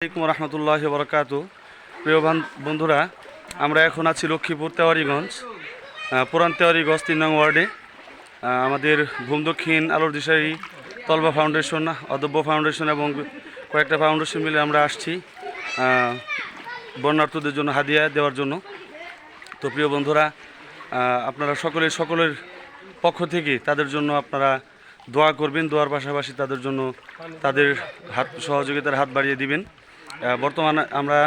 আসসালামাইকুম রহমতুল্লাহ বরকাত প্রিয় বন্ধুরা, আমরা এখন আছি লক্ষ্মীপুর তেওয়ারিগঞ্জ পুরান তেওয়ারিগঞ্জ তিন নং ওয়ার্ডে। আমাদের ভূম দক্ষিণ আলোর দিশারি তলবা ফাউন্ডেশন, অদব্য ফাউন্ডেশন এবং কয়েকটা ফাউন্ডেশন মিলে আমরা আসছি বন্যার্থদের জন্য হাদিয়া দেওয়ার জন্য। তো প্রিয় বন্ধুরা আপনারা সকলের সকলের পক্ষ থেকে তাদের জন্য আপনারা দোয়া করবেন, দোয়ার পাশাপাশি তাদের জন্য তাদের হাত সহযোগিতার হাত বাড়িয়ে দিবেন। বর্তমানে আমরা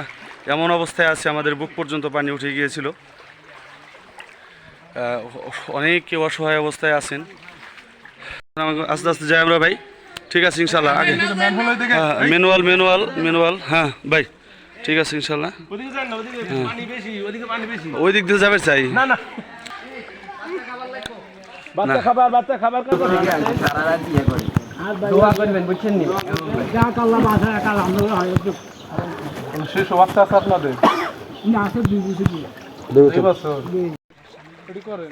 এমন অবস্থায় আছি আমাদের বুক পর্যন্ত পানি উঠে গিয়েছিল। অনেক কেউ অসহায় অবস্থায় আছেন। আস্তে আস্তে যাই আমরা ভাই। ঠিক আছে ইনশাল্লাহ আগে হ্যাঁ ম্যানুয়াল ম্যানুয়াল ম্যানুয়াল হ্যাঁ ভাই। ঠিক আছে ইনশাল্লাহ ওদিকে যান না ওদিকে পানি বেশি ওদিকে পানি বেশি। ওই দিক দিয়ে যাবে চাই। না না। বাচ্চা খাবার বাচ্চা খাবার খাবার। দোয়া করবেন বুঝছেন নি? যা কাল্লা বাসা কাল আমরা হয় শেষ বাচ্চা আছে আপনাদের? না আছে দুই বছর দিয়ে বছর। এটি করেন?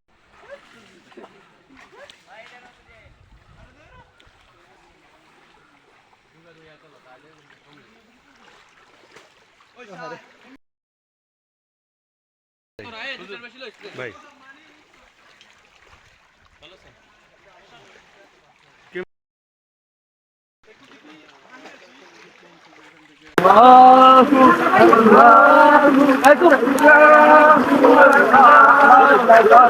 ভাই। আল্লাহু। আকবার আল্লাহু আকবার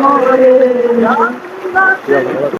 মরে।